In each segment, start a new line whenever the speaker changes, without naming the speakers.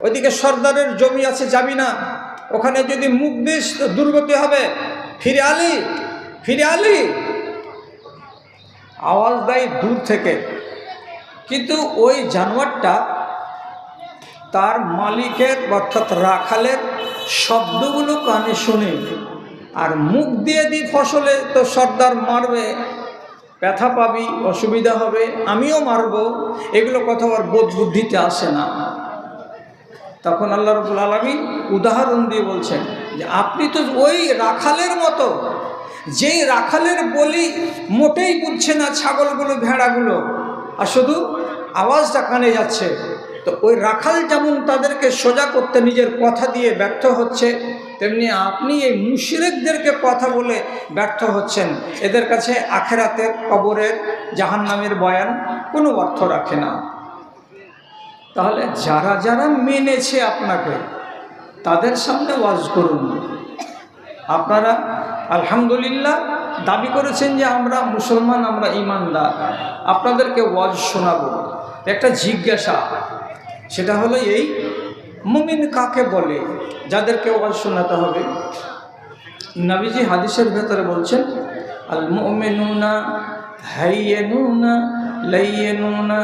ওইদিকে সর্দারের জমি আছে যাবি না ওখানে যদি মুখ দিস তো দুর্গতি হবে। ফিরে আলি ফিরে আলি। আওয়াজ দেয় দূর থেকে। কিন্তু ওই জানোয়ারটা তার মালিকের অর্থাৎ রাখালের শব্দগুলো কানে শুনে। আর মুখ দিয়ে দিই ফসলে তো সর্দার মারবে। ব্যথা পাবি, অসুবিধা হবে, আমিও মারব। এগুলো কথা আর বোধ বুদ্ধিতে আসে না। তখন আল্লাহ রবুল আলমী উদাহরণ দিয়ে বলছেন যে, আপনি তো ওই রাখালের মতো, যেই রাখালের বলি মোটেই বুঝছে না ছাগলগুলো, ভেড়াগুলো। আর শুধু আওয়াজটা কানে যাচ্ছে। তো ওই রাখাল যেমন তাদেরকে সোজা করতে নিজের কথা দিয়ে ব্যর্থ হচ্ছে, তেমনি আপনি এই মুশরেকদেরকে কথা বলে ব্যর্থ হচ্ছেন। এদের কাছে আখেরাতের কবরের জাহান্নামের বয়ান কোনো অর্থ রাখে না। তাহলে যারা যারা মেনেছে আপনাকে, তাদের সামনে ওয়াজ করুন। আপনারা আলহামদুলিল্লাহ দাবি করেছেন যে আমরা মুসলমান, আমরা ইমানদার। আপনাদেরকে ওয়াজ শোনাবো। একটা জিজ্ঞাসা, সেটা হলো এই, মুমিন কাকে বলে? যাদেরকে ওয়াজ শোনাতে হবে। নবীজি হাদিসের ভেতরে বলছেন, আল মুমিনুনা হাইয়েনুনা লাইয়েনুনা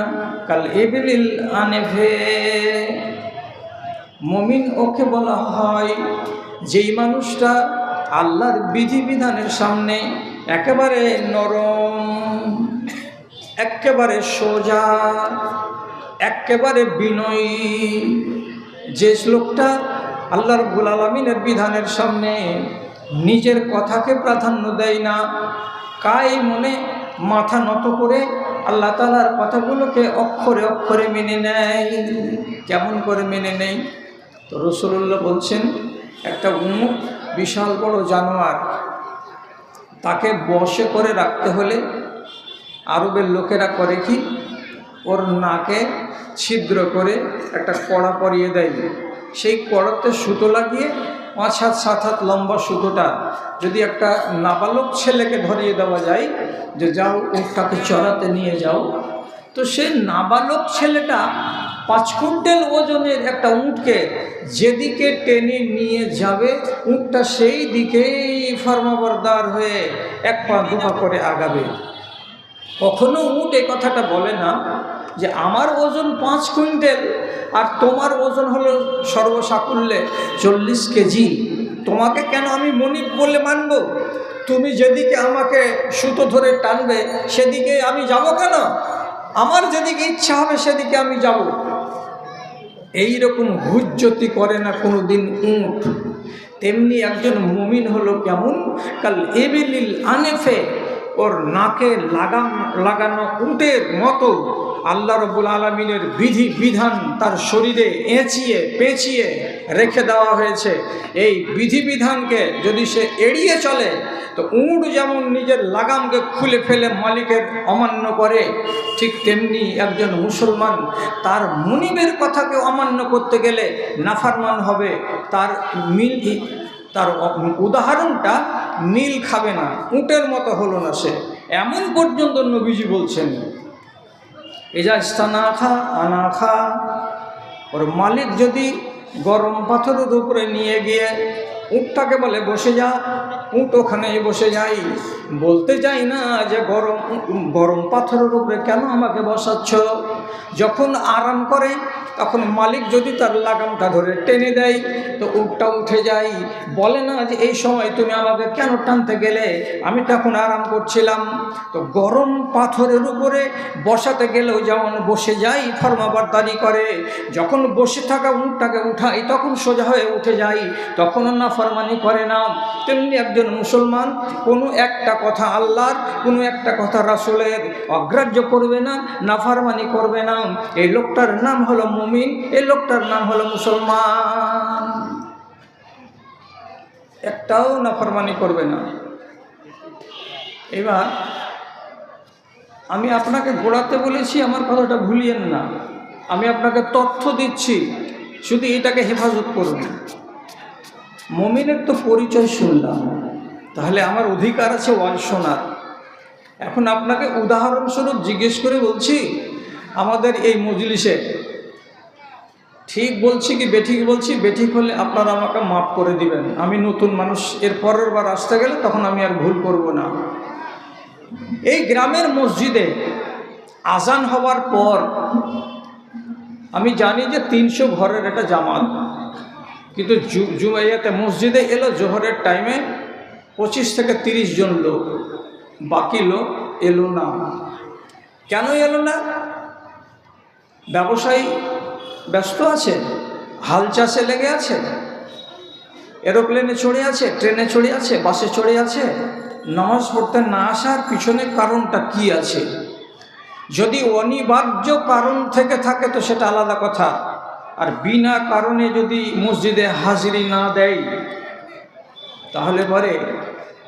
কাল এবিলিল আনেভে মমিন ওকে বলা হয়, যেই মানুষটা আল্লাহর বিধিবিধানের সামনে একেবারে নরম, একেবারে সোজা, একেবারে বিনয়ী, যে লোকটা আল্লাহ রব্বুল আলমিনের বিধানের সামনে নিজের কথাকে প্রাধান্য দেয় না কাই মনে মাথা নত করে আল্লাহ তালার কথাগুলোকে অক্ষরে অক্ষরে মেনে নেয়, কেমন করে মেনে নেই তো রসুল্লাহ বলছেন, একটা উন্মুখ বিশাল বড় জানোয়ার, তাকে বসে করে রাখতে হলে আরবের লোকেরা করে কি? ওর নাকে ছিদ্র করে একটা কড়া পরিয়ে দেয়। সেই কড়াতে সুতো লাগিয়ে পাঁচ হাত, সাত হাত লম্বা সুতোটা যদি একটা নাবালক ছেলেকে ধরিয়ে দেওয়া যায় যে যাও উঠটাকে চড়াতে নিয়ে যাও, তো সে নাবালক ছেলেটা পাঁচ কুইন্টাল ওজনের একটা উঁটকে যেদিকে টেনে নিয়ে যাবে, উঁটটা সেই দিকেই ফর্মাবরদার হয়ে এক পা দুপা করে আগাবে। কখনো উট এ কথাটা বলে না যে আমার ওজন পাঁচ কুইন্টাল আর তোমার ওজন হলো সর্বসাকুল্যে চল্লিশ কেজি। তোমাকে কেন আমি মনিব বলে মানব? তুমি যেদিকে আমাকে সুতো ধরে টানবে, সেদিকে আমি যাব কেন? আমার যেদিকে ইচ্ছা হবে, সেদিকে আমি যাব। এই রকম হুজ্জতি করে না কোনো দিন উঁট তেমনি একজন মুমিন হলো কেমন? কাল এবিলিল আনেফে, ওর নাকে লাগাম লাগানো উটের মতো। আল্লাহ রবুল আলমিনের বিধি, বিধান তার শরীরে এঁচিয়ে, পেঁচিয়ে রেখে দেওয়া হয়েছে। এই বিধিবিধানকে যদি সে এড়িয়ে চলে, তো উঁট যেমন নিজের লাগামকে খুলে ফেলে মালিকের অমান্য করে, ঠিক তেমনি একজন মুসলমান তার মনিবের কথাকে অমান্য করতে গেলে নাফারমান হবে। তার মিল, তার উদাহরণটা নীল খাবে না, উটের মতো হলো না সে। এমন পর্যন্ত নবীজি বলছেন এজা আনা খা ওর মালিক যদি গরম পাথরের উপরে নিয়ে গিয়ে উঁটটাকে বলে, বসে যা, উঁট ওখানেই বসে যাই। বলতে যাই না যে, গরম গরম পাথরের উপরে কেন আমাকে বসাচ্ছ? যখন আরাম করে তখন মালিক যদি তার লাগামটা ধরে টেনে দেয়, তো উটটা উঠে যাই বলে না যে, এই সময় তুমি আমাকে কেন টানতে গেলে? আমি তখন আরাম করছিলাম। তো গরম পাথরের উপরে বসাতে গেলেও যেমন বসে যাই ফর্মাবারদারি করে। যখন বসে থাকা উটটাকে উঠাই, তখন সোজা হয়ে উঠে যাই। তখনও না ফরমানি করে না। তেমনি একজন মুসলমান, কোনো একটা কথা আল্লাহর, কোনো একটা কথা রাসুলের অগ্রাহ্য করবে না নাফারমানি করবে না। এই লোকটার নাম হলো মুমিন, এই লোকটার নাম হলো মুসলমান। একটাও নাফরমানি করবে না। এবার আমি আপনাকে গোড়াতে বলেছি, আমার কথাটা ভুলিয়েন না। আমি আপনাকে তথ্য দিচ্ছি, শুধু এটাকে হেফাজত করুন। মমিনের তো পরিচয় শুনলাম, তাহলে আমার অধিকার আছে ওয়াজ শোনার। এখন আপনাকে উদাহরণস্বরূপ জিজ্ঞেস করে বলছি, আমাদের এই মজলিসে ঠিক বলছি কি বেঠিক বলছি? বেঠিক হলে আপনারা আমাকে মাফ করে দিবেন। আমি নতুন মানুষ, এর পরের বার আসতে গেলে তখন আমি আর ভুল করব না। এই গ্রামের মসজিদে আজান হওয়ার পর আমি জানি যে তিনশো ঘরের একটা জামাত। কিন্তু জুমাইয়াতে মসজিদে এলো, জোহরের টাইমে পঁচিশ থেকে তিরিশ জন লোক। বাকি লোক এলো না। কেন এলো না? ব্যবসায়ী ব্যস্ত আছে? হাল চাষে লেগে আছে? এরোপ্লেনে চড়ে আছে? ট্রেনে চড়ে আছে? বাসে চড়ে আছে? নামাজ পড়তে না আসার পিছনে কারণটা কি আছে? যদি অনিবার্য কারণ থেকে থাকে তো সেটা আলাদা কথা। আর বিনা কারণে যদি মসজিদে হাজিরি না দেয়, তাহলে পরে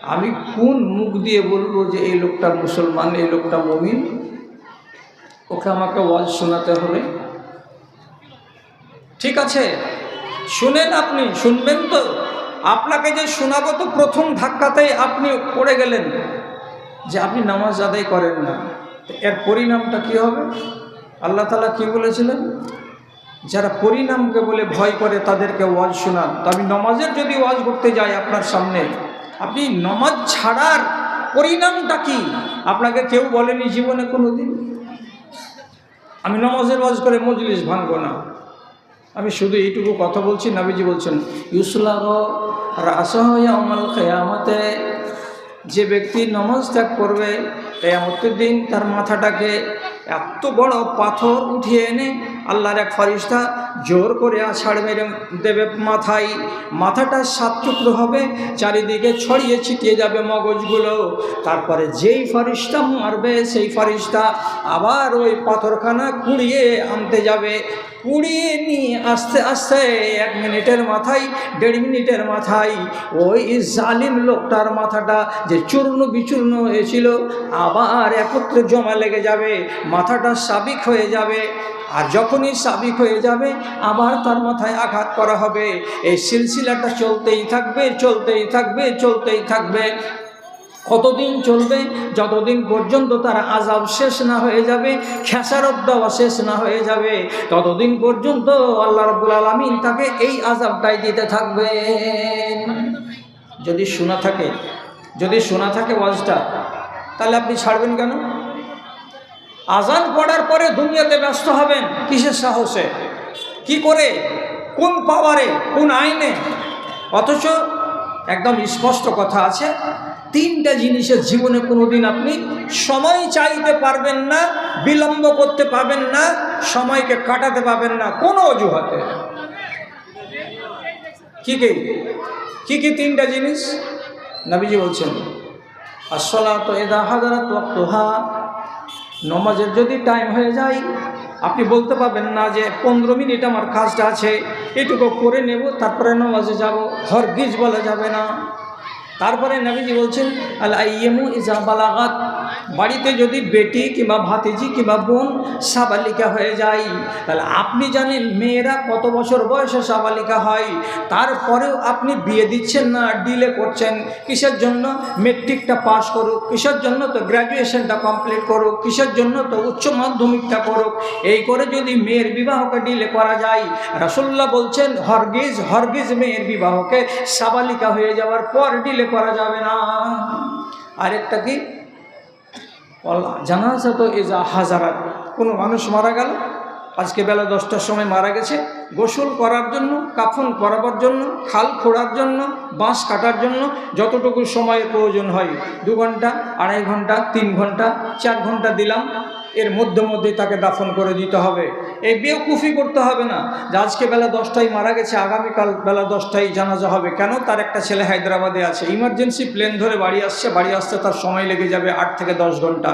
আমি কোন মুখ দিয়ে বলব যে এই লোকটা মুসলমান, এই লোকটা মমিন? ওকে আমাকে ওয়াজ শোনাতে হবে। ঠিক আছে? শুনেন আপনি, শুনবেন তো? আপনাকে যে শোনাবো তো প্রথম ধাক্কাতেই আপনি পড়ে গেলেন যে আপনি নামাজ আদায় করেন না। এর পরিণামটা কি হবে? আল্লাহ তালা কি বলেছিলেন? যারা পরিণামকে বলে ভয় করে তাদেরকে ওয়াজ শোনান। তো আমি নমাজের যদি ওয়াজ করতে যাই আপনার সামনে, আপনি নমাজ ছাড়ার পরিণামটা কি? আপনাকে কেউ বলেনি জীবনে কোনো দিন আমি নমাজের ওয়াজ করে মজলিস ভাঙবো না। আমি শুধু এইটুকু কথা বলছি, নাবিজি বলছেন ইউসলাহ অমল কেয়ামতে যে ব্যক্তি নমাজ ত্যাগ করবে, কেয়ামতের দিন তার মাথাটাকে এত বড় পাথর উঠিয়ে এনে আল্লাহর এক ফারিস্তা জোর করে ছাড় মেরে দেবে মাথায়। মাথাটা সাত টুকরো হবে, চারিদিকে ছড়িয়ে ছিটিয়ে যাবে মগজগুলো। তারপরে যেই ফারিস্তা মারবে, সেই ফারিস্তা আবার ওই পাথরখানা কুড়িয়ে আনতে যাবে। কুড়িয়ে নিয়ে আস্তে আস্তে এক মিনিটের মাথায়, দেড় মিনিটের মাথায় ওই জালিম লোকটার মাথাটা যে চূর্ণ বিচূর্ণ হয়েছিল, আবার একত্রে জমা লেগে যাবে। মাথাটা সাবিক হয়ে যাবে। আর যখনই সাবিক হয়ে যাবে, আবার তার মাথায় আঘাত করা হবে। এই সিলসিলাটা চলতেই থাকবে চলতেই থাকবে চলতেই থাকবে। কতদিন চলবে, যতদিন পর্যন্ত তার আজাব শেষ না হয়ে যাবে, খেসারত দেওয়া শেষ না হয়ে যাবে, ততদিন পর্যন্ত আল্লাহ রব্বুল আলমিন তাকে এই আজাবটাই দিতে থাকবে যদি শোনা থাকে, যদি শোনা থাকে ওয়াজটা, তাহলে আপনি ছাড়বেন কেন? আজান পড়ার পরে দুনিয়াতে ব্যস্ত হবেন, কিসের সাহসে? কি করে? কোন পাওয়ারে? কোন আইনে? অথচ একদম স্পষ্ট কথা আছে, তিনটা জিনিসের জীবনে কোনোদিন আপনি সময় চাইতে পারবেন না, বিলম্ব করতে পারবেন না, সময়কে কাটাতে পারবেন না, কোনো অজুহাতে। কি কি? কি কি তিনটা জিনিস? নবীজি বলছেন আসলা তো এদা হাজারা নমাজের যদি টাইম হয়ে যায়, আপনি বলতে পারবেন না যে পনেরো মিনিট আমার কাজটা আছে, এটুকু করে নেব, তারপরে নমাজে যাব, হরগিজ বলা যাবে না। তারপরে নবীজি বলছেন আল আইয়েমু ইজা বালাগাত। বাড়িতে যদি বেটি কিংবা ভাতিজি কিংবা বোন সাবালিকা হয়ে যায়, তাহলে আপনি জানেন মেয়েরা কত বছর বয়সে সাবালিকা হয়। তারপরেও আপনি বিয়ে দিচ্ছেন না ডিলে করছেন। কিসের জন্য? মেট্রিকটা পাস করুক। কিসের জন্য তো গ্র্যাজুয়েশনটা কমপ্লিট করুক? কিসের জন্য তো উচ্চ মাধ্যমিকটা করুক এই করে যদি মেয়ের বিবাহকে ডিলে করা যায় রাসুল্লাহ বলছেন, হরগিজ হরগিজ মেয়ের বিবাহকে সাবালিকা হয়ে যাওয়ার পর ডিলে করা যাবে না। আরেকটা কি? জানাজা তো এজা হাজারাত কোনো মানুষ মারা গেল, আজকে বেলা দশটার সময় মারা গেছে, গোসল করার জন্য, কাফন করাবার জন্য, খাল খোঁড়ার জন্য, বাঁশ কাটার জন্য যতটুকু সময়ের প্রয়োজন হয়, দু ঘণ্টা, আড়াই ঘণ্টা, তিন ঘণ্টা, চার ঘণ্টা দিলাম এর মধ্যে মধ্যেই তাকে দাফন করে দিতে হবে। এই বেউকুফি করতে হবে না। যে আজকে বেলা দশটায় মারা গেছে, আগামীকাল বেলা দশটায় জানাজা হবে। কেন? তার একটা ছেলে হায়দ্রাবাদে আছে। ইমার্জেন্সি প্লেন ধরে বাড়ি আসছে। বাড়ি আসতে তার সময় লেগে যাবে আট থেকে দশ ঘণ্টা।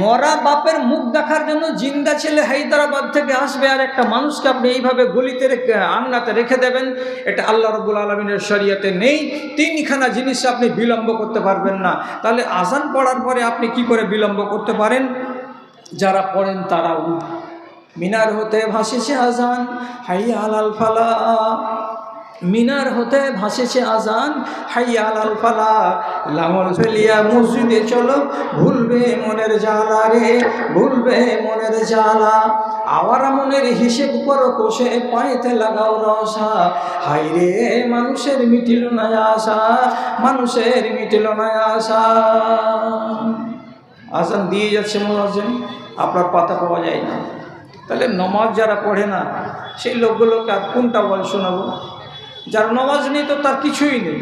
মরা বাপের মুখ দেখার জন্য জিন্দা ছেলে হায়দ্রাবাদ থেকে আসবে আর একটা মানুষকে আপনি এইভাবে গলিতে রেখে আন্নাতে রেখে দেবেন, এটা আল্লাহ রবুল আলমিনের শরীয়তে নেই। তিনখানা জিনিস আপনি বিলম্ব করতে পারবেন না। তাহলে আজান পড়ার পরে আপনি কি করে বিলম্ব করতে পারেন? যারা পড়েন তারাও। মিনার হতে ভাসিছে আজান, হাই আলাল ফালা। মিনার হতে ভাসেছে আজান, হাই আলাল ফালা। লাঙল ফেলিয়া মসজিদে চলো, ভুলবে মনের জ্বালা রে, ভুলবে মনের জ্বালা। আওয়ারা মনের হিসেব করো, কোষে পায়েতে লাগাও রসা। হাই রে, মানুষের মিটিল না আশা, মানুষের মিটিল না আশা। আজান দিয়ে যাচ্ছে মোয়াজেন আপনার পাতা পাওয়া যায় না। তাহলে নমাজ যারা পড়ে না, সেই লোকগুলোকে আর কোনটা বল শোনাবো? যার নমাজ নেই তো তার কিছুই নেই।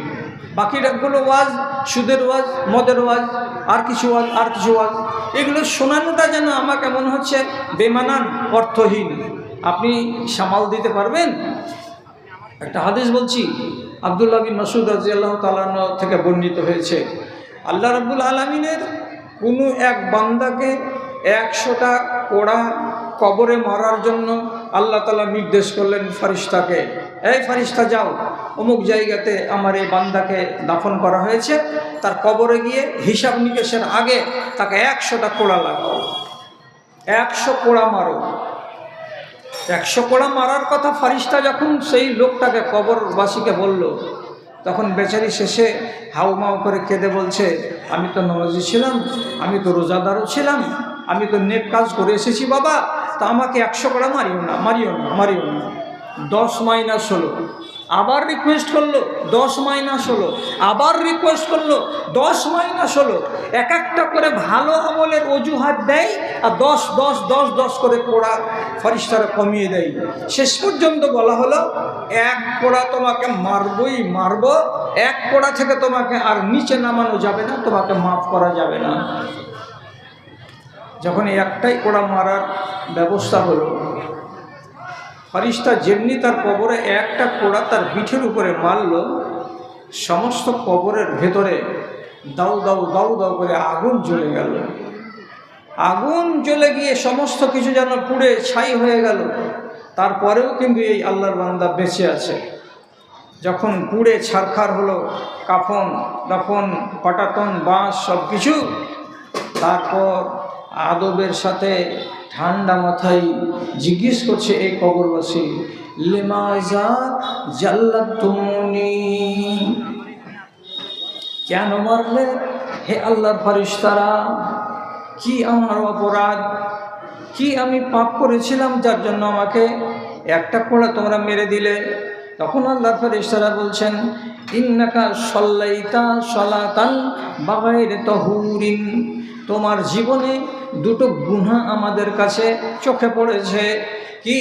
বাকি ডাকগুলো ওয়াজ, সুদের ওয়াজ, মদের ওয়াজ, আর কিছু ওয়াজ, আর কিছু ওয়াজ। এগুলো শোনানোটা যেন আমাকে মনে হচ্ছে বেমানান, অর্থহীন। আপনি সামাল দিতে পারবেন? একটা হাদিস বলছি, আবদুল্লাহ বিন মাসুদ রাজিয়াল্লাহ তালান থেকে বর্ণিত হয়েছে, আল্লাহ রাব্বুল আলমিনের কোনো এক বান্দাকে একশোটা কোড়া কবরে মারার জন্য আল্লাহ তালা নির্দেশ করলেন ফারিস্তাকে এই ফারিস্তা যাও, অমুক জায়গাতে আমার এই বান্দাকে দাফন করা হয়েছে, তার কবরে গিয়ে হিসাব নিকেশের আগে তাকে একশোটা কোড়া লাগাও, একশো কোড়া মারো। একশো কোড়া মারার কথা ফারিস্তা যখন সেই লোকটাকে কবরবাসীকে বলল, তখন বেচারি শেষে হাউমাউ করে কেঁদে বলছে, আমি তো নমাজি ছিলাম, আমি তো রোজাদারও ছিলাম আমি তো নেক কাজ করে এসেছি, বাবা। তা আমাকে একশো কোড়া মারিও না মারিও না মারিও না। দশ মাইনাস হলো। আবার রিকোয়েস্ট করল, দশ মাইনাস হলো। আবার রিকোয়েস্ট করল, দশ মাইনাস হলো। এক একটা করে ভালো আমলের অজুহাত দেয় আর দশ দশ দশ দশ করে কোড়া ফরিস্তারা কমিয়ে দেয়। শেষ পর্যন্ত বলা হলো, এক কোড়া তোমাকে মারবই মারব, এক কোড়া থেকে তোমাকে আর নিচে নামানো যাবে না, তোমাকে মাফ করা যাবে না। যখন একটাই কোড়া মারার ব্যবস্থা হলো, ফারিস্তা যেমনি তার কবরে একটা কোড়া তার পিঠের উপরে মারল, সমস্ত কবরের ভেতরে দাউ দাউ দাউ দাউ করে আগুন জ্বলে গেল। আগুন জ্বলে গিয়ে সমস্ত কিছু যেন পুড়ে ছাই হয়ে গেল। তারপরেও কিন্তু এই আল্লাহর বান্দা বেঁচে আছে। যখন পুড়ে ছারখার হলো, কাফন, দাফন, পাটাতন, বাঁশ সব কিছু তারপর আদবের সাথে ঠান্ডা মাথায় জিজ্ঞেস করছে এই কবরবাসী জাল্লাতুমনি? কেন মারলে? হে আল্লাহর ফারিস্তারা কি আমার অপরাধ? কি আমি পাপ করেছিলাম যার জন্য আমাকে একটা কোড়া তোমরা মেরে দিলে? তখন আল্লাহর ফারিস্তারা বলছেন, ইন্নাকা সল্লাইতা সলাতান বাগাইরে তহুরিন। তোমার জীবনে দুটো গুণা আমাদের কাছে চোখে পড়েছে। কি?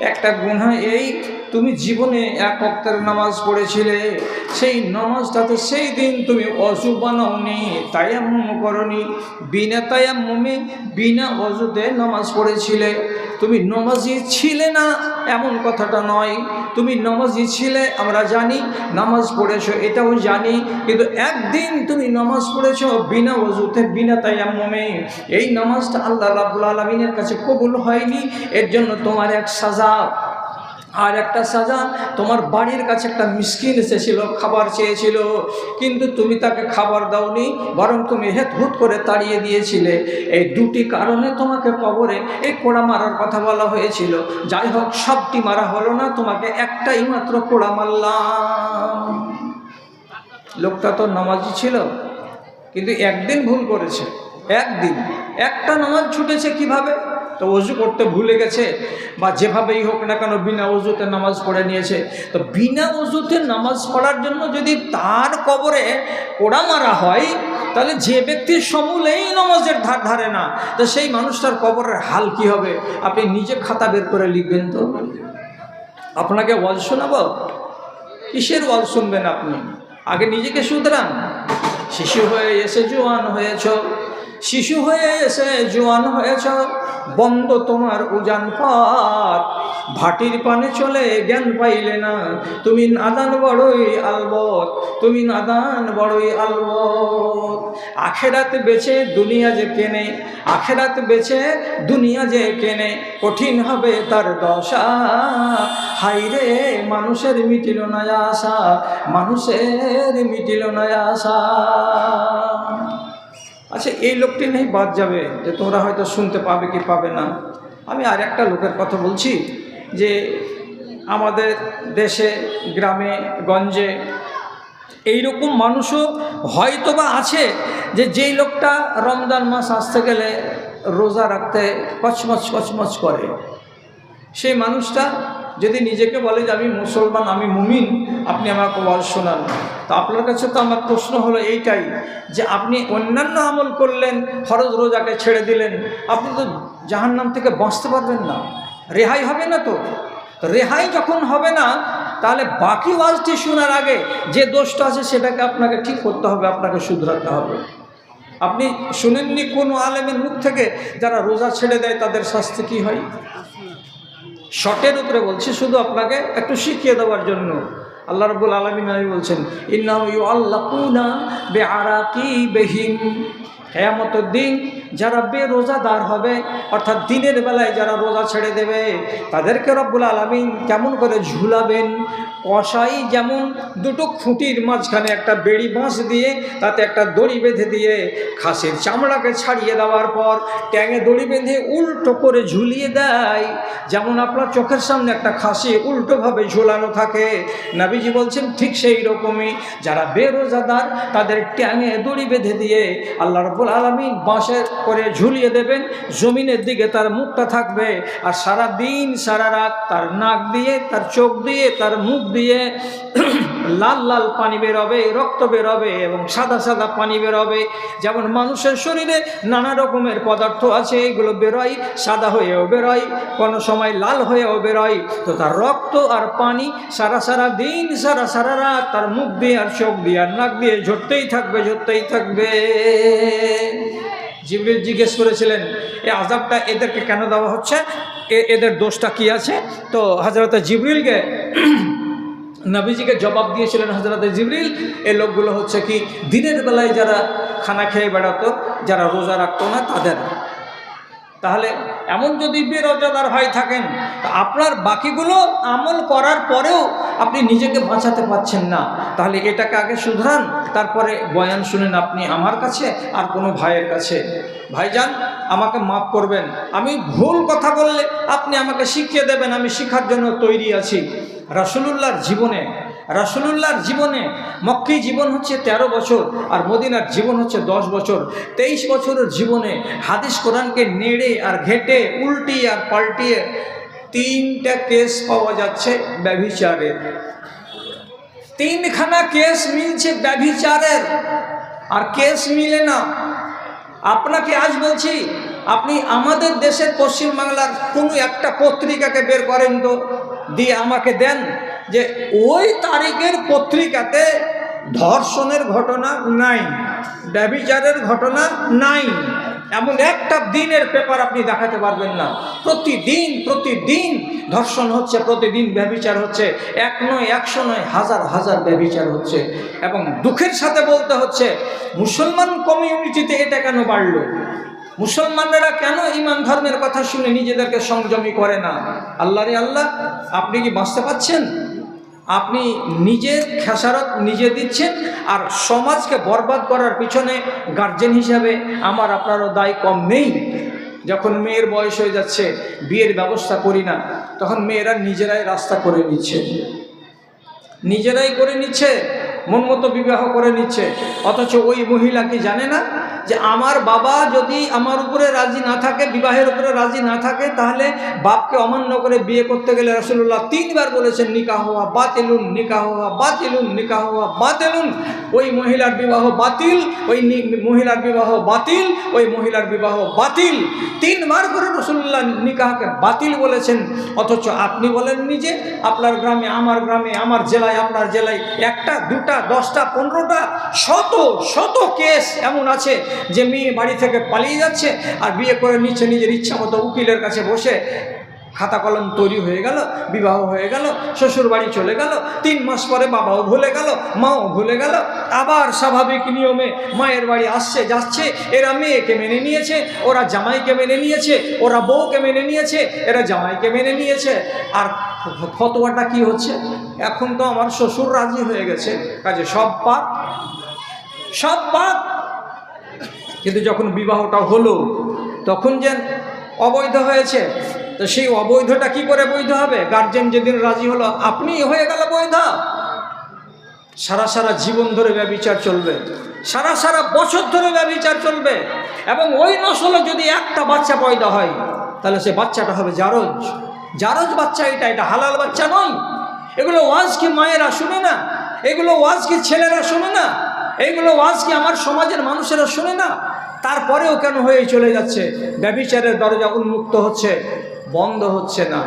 একটা গুণা এই, তুমি জীবনে এক অক্তের নামাজ পড়েছিলে, সেই নামাজটাতে সেই দিন তুমি অজু বানাওনি, তায়াম্মুম করনি, বিনা তায়াম্মুমে, বিনা অজুতে নামাজ পড়েছিলে। তুমি নমাজি ছিলে না, এমন কথাটা নয়। তুমি নামাজ ছিলে আমরা জানি, নামাজ পড়েছো, এটাও জানি, কিন্তু একদিন তুমি নামাজ পড়েছো বিনা অজুতে বিনা তায়াম্মমে। এই নামাজটা আল্লাহ রাবুল আলমিনের কাছে কবুল হয়নি, এর জন্য তোমার এক সাজা। আর একটা সাজা, তোমার বাড়ির কাছে একটা মিসকিন এসেছিল, খাবার চেয়েছিল, কিন্তু তুমি তাকে খাবার দাওনি, বরং তুমি হেত হুত করে তাড়িয়ে দিয়েছিলে। এই দুটি কারণে তোমাকে কবরে এই কোড়া মারার কথা বলা হয়েছিল। যাই হোক, সবটি মারা হলো না, তোমাকে একটাই মাত্র কোড়া মারলাম। লোকটা তো নামাজি ছিল, কিন্তু একদিন ভুল করেছে। একদিন। একটা নামাজ ছুটেছে কীভাবে? তো অজু করতে ভুলে গেছে বা যেভাবেই হোক না কেন বিনা অজুতে নামাজ পড়ে নিয়েছে, তো বিনা অজুতে নামাজ পড়ার জন্য যদি তার কবরে কোড়া মারা হয়, তাহলে যে ব্যক্তির সমূলেই নামাজের ধার ধারে না, তো সেই মানুষটার কবরের হাল কি হবে? আপনি নিজে খাতা বের করে লিখবেন তো। আপনাকে ওয়াজ শোনাবো? কিসের ওয়াজ শুনবেন আপনি? আগে নিজেকে শুধরান। শিশু হয়ে এসে জোয়ান হয়েছ, শিশু হয়ে এসে জোয়ান হয়েছ বন্ধ তোমার উজান পথ ভাটির পানে চলে জ্ঞান পাইলে না। তুমি নাদান বড়ই আলবত, তুমি নাদান বড়ই আলবত। আখেরাত বেছে দুনিয়া যে কেনে, আখেরাত বেছে দুনিয়া যে কেনে, কঠিন হবে তার দশা। হাইরে মানুষের মিটিল না আশা, মানুষের মিটিল না আশা। আচ্ছা এই লোকটি নেই, বাদ যাবে যে তোমরা হয়তো শুনতে পাবে কি পাবে না। আমি আর একটা লোকের কথা বলছি যে আমাদের দেশে, গ্রামে, গঞ্জে এইরকম মানুষও হয়তোবা আছে যে যেই লোকটা রমজান মাস আসতে গেলে রোজা রাখতে কচমচ কচমচ করে। সেই মানুষটা যদি নিজেকে বলে যে আমি মুসলমান, আমি মুমিন, আপনি আমাকে ওয়াজ শোনান। তো আপনার কাছে তো আমার প্রশ্ন হলো এইটাই যে আপনি অন্যান্য আমল করলেন, ফরজ রোজাকে ছেড়ে দিলেন, আপনি তো জাহান্নাম থেকে বাঁচতে পারবেন না। রেহাই হবে না তো? রেহাই যখন হবে না, তাহলে বাকি ওয়াজটি শোনার আগে যে দোষটা আছে সেটাকে আপনাকে ঠিক করতে হবে, আপনাকে শুধরাতে হবে। আপনি শুনেননি কোনো আলেমের মুখ থেকে, যারা রোজা ছেড়ে দেয়, তাদের শাস্তি কী হয়? শর্টের উপরে বলছি, শুধু আপনাকে একটু শিখিয়ে দেওয়ার জন্য। আল্লাহ রবুল আলমিন বলছেন ইন্না ইউ আল্লাহ বে আরাকি বেহিম হেয়ামতের দিন যারা বেরোজাদার হবে, অর্থাৎ দিনের বেলায় যারা রোজা ছেড়ে দেবে, তাদেরকে রব্বুল আলমিন কেমন করে ঝুলাবেন? কষাই যেমন দুটো খুঁটির মাঝখানে একটা বেড়ি বাঁশ দিয়ে, তাতে একটা দড়ি বেঁধে দিয়ে, খাসির চামড়াকে ছাড়িয়ে দেওয়ার পর ট্যাঙে দড়ি বেঁধে উল্টো করে ঝুলিয়ে দেয়। যেমন আপনার চোখের সামনে একটা খাসি উল্টোভাবে ঝুলানো থাকে, নাবিজি বলছেন ঠিক সেই রকমই। যারা বেরোজাদার, তাদের ট্যাঙে দড়ি বেঁধে দিয়ে আল্লাহ রব্বুল আলমিন বাঁশের করে ঝুলিয়ে দেবেন, জমিনের দিকে তার মুখটা থাকবে আর সারা দিন সারা রাত তার নাক দিয়ে, তার চোখ দিয়ে, তার মুখ দিয়ে লাল লাল পানি বেরোবে, রক্ত বেরোবে এবং সাদা সাদা পানি বেরোবে। যেমন মানুষের শরীরে নানা রকমের পদার্থ আছে, এগুলো বেরোয়, সাদা হয়েও বেরোয়, কোনো সময় লাল হয়েও বেরোয়। তো তার রক্ত আর পানি সারা সারা দিন, সারা সারা রাত তার মুখ দিয়ে আর চোখ দিয়ে আর নাক দিয়ে ঝরতেই থাকবে ঝরতেই থাকবে। জিবরিল জিজ্ঞেস করেছিলেন, এ আজাবটা এদেরকে কেন দেওয়া হচ্ছে? এদের দোষটা কি আছে? তো হাজরত জিবরিলকে নবীজিকে জবাব দিয়েছিলেন হজরত জিবরিল এই লোকগুলো হচ্ছে কি, দিনের বেলায় যারা খানা খেয়ে বেড়াতো, যারা রোজা রাখতো না, তাদের তাহলে এমন যদি বেরোজাদার হয়ে থাকেন আপনার বাকিগুলো আমল করার পরেও আপনি নিজেকে বাঁচাতে পারছেন না। তাহলে এটাকে আগে শুধরান, তারপরে বয়ান শুনেন আপনি আমার কাছে আর কোনো ভাইয়ের কাছে। ভাইজান, আমাকে মাফ করবেন, আমি ভুল কথা বললে আপনি আমাকে শিখিয়ে দেবেন, আমি শিখার জন্য তৈরি আছি। রাসুলুল্লাহর জীবনে রাসুলুল্লাহর জীবনে মক্কি জীবন হচ্ছে ১৩ বছর আর মদিনার জীবন হচ্ছে দশ বছর। তেইশ বছরের জীবনে হাদিস কোরআনকে নেড়ে আর ঘেটে, উল্টিয়ে আর পাল্টিয়ে তিনটা কেস পাওয়া যাচ্ছে ব্যভিচারের তিনখানা কেস মিলছে ব্যভিচারের। আর কেস মিলে না। আপনাকে আজ বলছি, আপনি আমাদের দেশের পশ্চিমবাংলার কোনো একটা পত্রিকাকে বের করেন তো। দিয়ে আমাকে দেন যে ওই তারিখের পত্রিকাতে ধর্ষণের ঘটনা নাই ব্যবিচারের ঘটনা নাই। এমন একটা দিনের পেপার আপনি দেখাতে পারবেন না। প্রতিদিন প্রতিদিন ধর্ষণ হচ্ছে, প্রতিদিন ব্যবিচার হচ্ছে। এক নয়, একশো নয়, হাজার হাজার ব্যবিচার হচ্ছে। এবং দুঃখের সাথে বলতে হচ্ছে, মুসলমান কমিউনিটিতে এটা কেন বাড়লো? মুসলমানেরা কেন ইমান ধর্মের কথা শুনে নিজেদেরকে সংযমী করে না? আল্লাহ রে আল্লাহ, আপনি কি বাঁচতে পাচ্ছেন আপনি নিজের খেসারত নিজে দিচ্ছেন আর সমাজকে বরবাদ করার পিছনে গার্জেন হিসাবে আমার আপনারও দায় কম নেই। যখন মেয়ের বয়স হয়ে যাচ্ছে, বিয়ের ব্যবস্থা করি না, তখন মেয়েরা নিজেরাই রাস্তা করে নিচ্ছে। নিজেরাই করে নিচ্ছে মন মতো বিবাহ করে নিচ্ছে। অথচ ওই মহিলা কি জানে না যে আমার বাবা যদি আমার উপরে রাজি না থাকে, বিবাহের উপরে রাজি না থাকে, তাহলে বাপকে অমান্য করে বিয়ে করতে গেলে রসুল্লাহ তিনবার বলেছেন নিকা হওয়া বাতিলুন নিকা হওয়া বাতিলুন নিকা হওয়া বাতিলুন। ওই মহিলার বিবাহ বাতিল, ওই মহিলার বিবাহ বাতিল, ওই মহিলার বিবাহ বাতিল। তিনবার করে রসুল্লাহ নিকাহকে বাতিল বলেছেন। অথচ আপনি বলেন নিজে আপনার গ্রামে, আমার গ্রামে, আমার জেলায়, আপনার জেলায় একটা, দুটা, দশটা, পনেরোটা, শত শত কেস এমন আছে যে মেয়ে বাড়ি থেকে পালিয়ে যাচ্ছে আর বিয়ে করে নিচ্ছে নিজের ইচ্ছা মতো উকিলের কাছে বসে খাতা কলম তৈরি হয়ে গেল, বিবাহ হয়ে গেল, শ্বশুর বাড়ি চলে গেল, তিন মাস পরে বাবাও ভুলে গেল, মাও ভুলে গেল, আবার স্বাভাবিক নিয়মে মায়ের বাড়ি আসছে যাচ্ছে, এরা মেয়েকে মেনে নিয়েছে, ওরা জামাইকে মেনে নিয়েছে, ওরা বউকে মেনে নিয়েছে, এরা জামাইকে মেনে নিয়েছে। আর ফতোয়াটা কি হচ্ছে? এখন তো আমার শ্বশুর রাজি হয়ে গেছে, কাজে সব পাপ সব পাপ কিন্তু যখন বিবাহটা হলো, তখন যে অবৈধ হয়েছে, তো সেই অবৈধটা কি করে বৈধ হবে? গার্জেন যেদিন রাজি হলো, আপনি হয়ে গেল বৈধ। সারা সারা জীবন ধরে ব্যবচার চলবে। সারা সারা বছর ধরে ব্যবচার চলবে। এবং ওই নসলে যদি একটা বাচ্চা পয়দা হয়, তাহলে সে বাচ্চাটা হবে জারজ। জারজ বাচ্চা এটা এটা হালাল বাচ্চা নয়। এগুলো ওয়াজ কি মায়েরা শুনে না? এগুলো ওয়াজ কি ছেলেরা শুনে না? এইগুলো ওয়াজ কি আমার সমাজের মানুষেরা শোনে না? তারপরেও কেন হয়ে চলে যাচ্ছে? ব্যবিচারের দরজা উন্মুক্ত হচ্ছে, বন্ধ হচ্ছে না।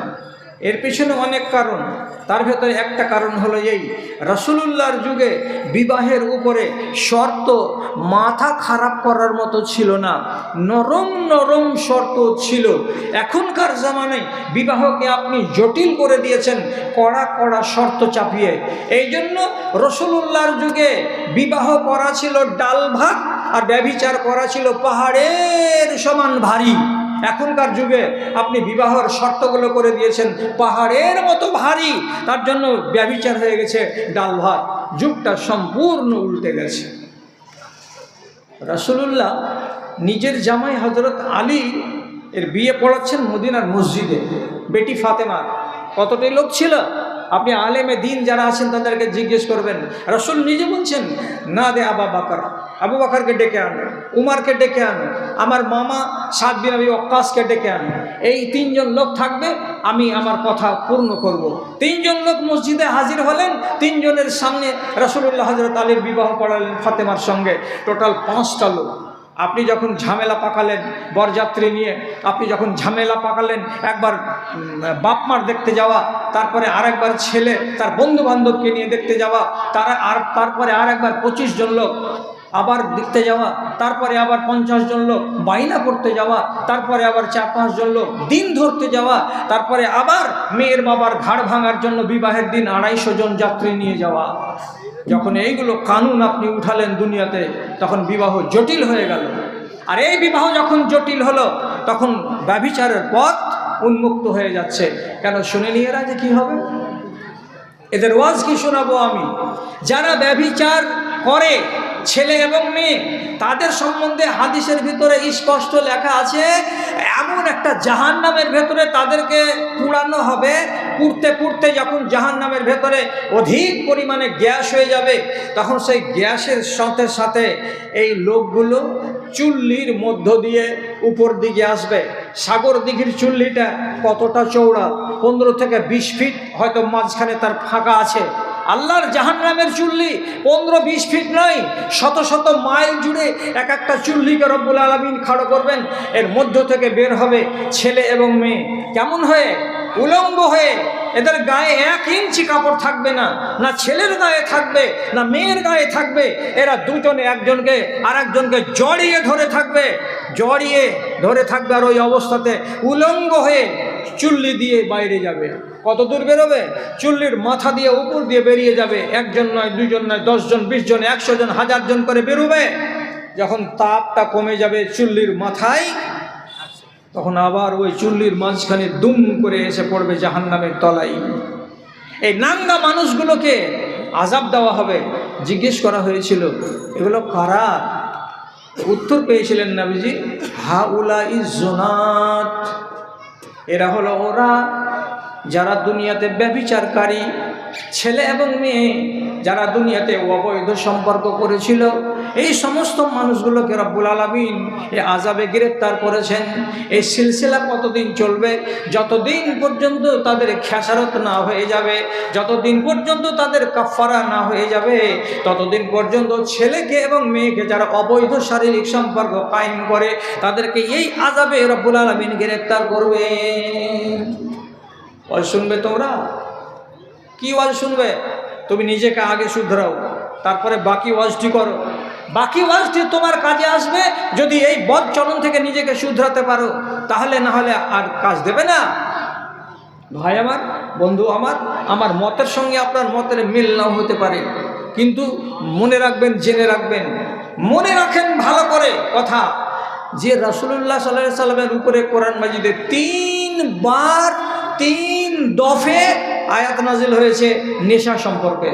এর পিছনে অনেক কারণ। তার ভেতরে একটা কারণ হলো এই, রসুলুল্লাহর যুগে বিবাহের উপরে শর্ত মাথা খারাপ করার মতো ছিল না। নরম নরম শর্ত ছিল। এখনকার জামানায় বিবাহকে আপনি জটিল করে দিয়েছেন, কড়া কড়া শর্ত চাপিয়ে। এই জন্য রসুলুল্লাহর যুগে বিবাহ করা ছিল ডাল ভাত আর ব্যভিচার করা ছিল পাহাড়ের সমান ভারী। এখনকার যুগে আপনি বিবাহর শর্তগুলো করে দিয়েছেন, পাহাড়ের মতো ভারী, তার জন্য ব্যবিচার হয়ে গেছে ডাল ভাত। যুগটা সম্পূর্ণ উল্টে গেছে। রাসুলুল্লাহ নিজের জামাই হজরত আলী এর বিয়ে পড়াচ্ছেন মদিনার মসজিদে। বেটি ফাতেমার। কতটাই লোক ছিল? আপনি আলেমে দিন যারা আছেন তাদেরকে জিজ্ঞেস করবেন, রসুল নিজে বলছেন, না দে আবা বাকর। আবু বাকরকে ডেকে আনো, উমারকে ডেকে আনো, আমার মামা সাত দিন আমি অক্কাসকে ডেকে আনো। এই তিনজন লোক থাকবে, আমি আমার কথা পূর্ণ করব। তিনজন লোক মসজিদে হাজির হলেন, তিনজনের সামনে রসুল্লাহ হজরত আলীর বিবাহ পড়ালেন ফাতেমার সঙ্গে। টোটাল পাঁচটা লোক। আপনি যখন ঝামেলা পাকালেন, বরযাত্রী নিয়ে, আপনি যখন ঝামেলা পাকালেন, একবার বাপমার দেখতে যাওয়া, তারপরে আরেকবার ছেলে, তার বন্ধু বান্ধবকে নিয়ে দেখতে যাওয়া, তারা আর, তারপরে আর একবার পঁচিশ জন লোক আবার দেখতে যাওয়া, তারপরে আবার পঞ্চাশ জন লোক বাইনা করতে যাওয়া, তারপরে আবার চার পাঁচজন লোক দিন ধরতে যাওয়া, তারপরে আবার মেয়ের বাবার ঘাড় ভাঙার জন্য বিবাহের দিন আড়াইশো জন যাত্রী নিয়ে যাওয়া। যখন এইগুলো কানুন আপনি উঠালেন দুনিয়াতে, তখন বিবাহ জটিল হয়ে গেল। আর এই বিবাহ যখন জটিল হলো, তখন ব্যভিচারের পথ উন্মুক্ত হয়ে যাচ্ছে। কেন শুনে নিয়ে এরা যে কী হবে? এদের ওয়াজ কি শোনাবো আমি? যারা ব্যভিচার করে ছেলে এবং মেয়ে, তাদের সম্বন্ধে হাদিসের ভিতরে স্পষ্ট লেখা আছে, এমন একটা জাহান নামের ভেতরে তাদেরকে পুরানো হবে, পুড়তে পুড়তে যখন জাহান নামের ভেতরে অধিক পরিমাণে গ্যাস হয়ে যাবে, তখন সেই গ্যাসের সাথে সাথে এই লোকগুলো চুল্লির মধ্য দিয়ে উপর দিকে আসবে। সাগর দিঘির চুল্লিটা কতটা চৌড়া পনেরো থেকে বিশ ফিট, হয়তো মাঝখানে তার ফাঁকা আছে। আল্লাহর জাহান নামের চুল্লি পনেরো বিশ ফিট নয়, শত শত মাইল জুড়ে এক একটা চুল্লিকে রব্বুল আলমিন খাড়ো করবেন। এর মধ্য থেকে বের হবে ছেলে এবং মেয়ে। কেমন হয়ে? উলঙ্গ হয়ে এদের গায়ে এক ইঞ্চি কাপড় থাকবে না না ছেলের গায়ে থাকবে, না মেয়ের গায়ে থাকবে। এরা দুজনে একজনকে আর একজনকে জড়িয়ে ধরে থাকবে, জড়িয়ে ধরে থাকবে আর ওই অবস্থাতে উলঙ্গ হয়ে চুল্লি দিয়ে বাইরে যাবে। কত দূর বেরোবে? চুল্লির মাথা দিয়ে উপর দিয়ে বেরিয়ে যাবে। একজন নয় দুজন নয়, দশজন বিশ জন একশো জন হাজার জন করে বেরোবে। যখন তাপটা কমে যাবে চুল্লির মাথায় তখন আবার ওই চুল্লির মাঝখানে দুম করে এসে পড়বে জাহান নামের তলাই এই নাঙ্গা মানুষগুলোকে আজাব দেওয়া হবে, জিজ্ঞেস করা হয়েছিল, এগুলো কারা? উত্তর পেয়েছিলেন নাবিজি হাউলা ইজোনাত এরা হলো ওরা যারা দুনিয়াতে ব্যবিচারকারী ছেলে এবং মেয়ে, যারা দুনিয়াতে অবৈধ সম্পর্ক করেছিল, এই সমস্ত মানুষগুলোকে রব্বুল আলমিন এ আজাবে গ্রেপ্তার করেছেন। এই সিলসিলা কতদিন চলবে? যতদিন পর্যন্ত তাদের খেসারত না হয়ে যাবে, যতদিন পর্যন্ত তাদের কাফারা না হয়ে যাবে, ততদিন পর্যন্ত ছেলেকে এবং মেয়েকে যারা অবৈধ শারীরিক সম্পর্ক কায়েম করে, তাদেরকে এই আজাবে রব্বুল আলমিন গ্রেপ্তার করবে। ওয়াজ শুনবে তোমরা? কি ওয়াজ শুনবে? তুমি নিজেকে আগে শুধরাও, তারপরে বাকি ওয়াজটি করো। বাকি ওয়াজটি তোমার কাজে আসবে যদি এই বদ চলন থেকে নিজেকে শুধরাতে পারো, তাহলে না হলে আর কাজ দেবে না। ভাই আমার, বন্ধু আমার আমার মতের সঙ্গে আপনার মতের মিল নাও হতে পারে। কিন্তু মনে রাখবেন, জেনে রাখবেন, মনে রাখেন ভালো করে কথা। যে রাসুল্লাহ সাল্লাহ সাল্লামের উপরে কোরআন মাজিদে তিনবার তিন দফে আয়াত নাজিল হয়েছে নেশা সম্পর্কে।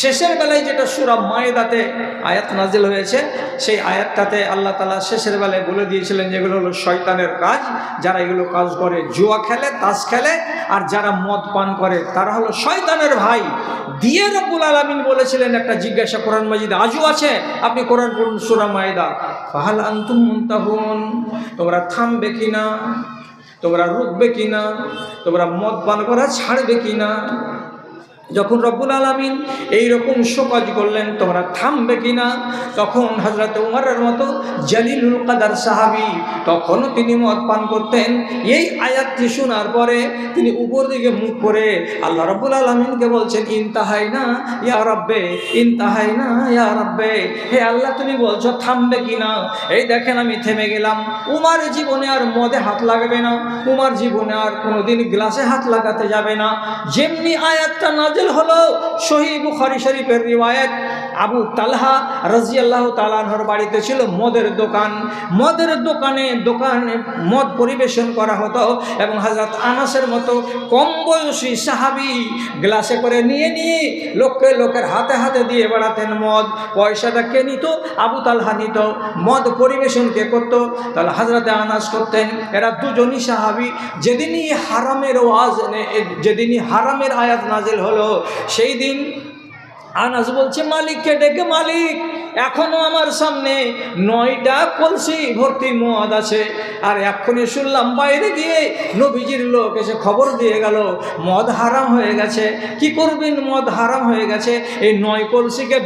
শেষের বেলায় যেটা সুরা মায়েদাতে আয়াত নাজিল হয়েছে, সেই আয়াতটাতে আল্লাহ তালা শেষের বেলায় বলে দিয়েছিলেন যেগুলো হলো শয়তানের কাজ। যারা এগুলো কাজ করে, জুয়া খেলে, তাস খেলে, আর যারা মদ পান করে, তারা হলো শয়তানের ভাই। দিয়ে রব্বুল আলমিন বলেছিলেন একটা জিজ্ঞাসা, কোরআন মাজিদ আজও আছে? আপনি কোরআন পড়ুন সুরা মায়েদা। ফাহাল আন্তুম মুন্তাহুন, তোমরা থামবে কিনা? তোমরা রুখবে কিনা? তোমরা মদ পান করা ছাড়বে কিনা? যখন রব্বুল আলমিন এইরকম শোকাজ করলেন, তোমরা থামবে কিনা? তখন হজরত উমারের মতো জালিলুল কাদার সাহাবি তখনও তিনি মদ পান করতেন। এই আয়াতটি শোনার পরে তিনি উপর দিকে মুখ করে আল্লাহ রব্বুল আলমিনকে বলছেন ইনতাহাই না ইয়া রব্বে ইনতাহাই না ইয়া রব্বে। হে আল্লাহ, তুমি বলছো থামবে কিনা? এই দেখেন আমি থেমে গেলাম। উমার জীবনে আর মদে হাত লাগবে না। উমার জীবনে আর কোনোদিন গ্লাসে হাত লাগাতে যাবে না। যেমনি আয়াতটা নাজিল হলো সহি বুখারি শরীফের রিওয়ায়াত। আবু তালহা রাজিয়াল্লাহ তালানহর বাড়িতে ছিল মদের দোকান। মদের দোকানে দোকানে মদ পরিবেশন করা হতো এবং হাজরত আনাসের মতো কম বয়সী সাহাবি গ্লাসে করে নিয়ে নিয়ে লোককে লোকের হাতে হাতে দিয়ে বেড়াতেন মদ। পয়সাটা কে নিত? আবু তালহা নিত। মদ পরিবেশন কে করতো? তাহলে হাজরতে আনাস করতেন। এরা দুজনই সাহাবি। যেদিনই হারামের ওয়াজ যেদিনই হারামের আয়াত নাজিল হলো সেই দিন আনাস বলছে, মালিককে ডেকে মালিক, এখনও আমার সামনে নয়টা কলসি ভর্তি মদ আছে। আর এক্ষুনি শুনলাম, বাইরে গিয়ে নবীজির লোক এসে খবর দিয়ে গেল, মদ হারাম হয়ে গেছে। কি করবেন? মদ হারাম হয়ে গেছে। এই নয় কলসিকে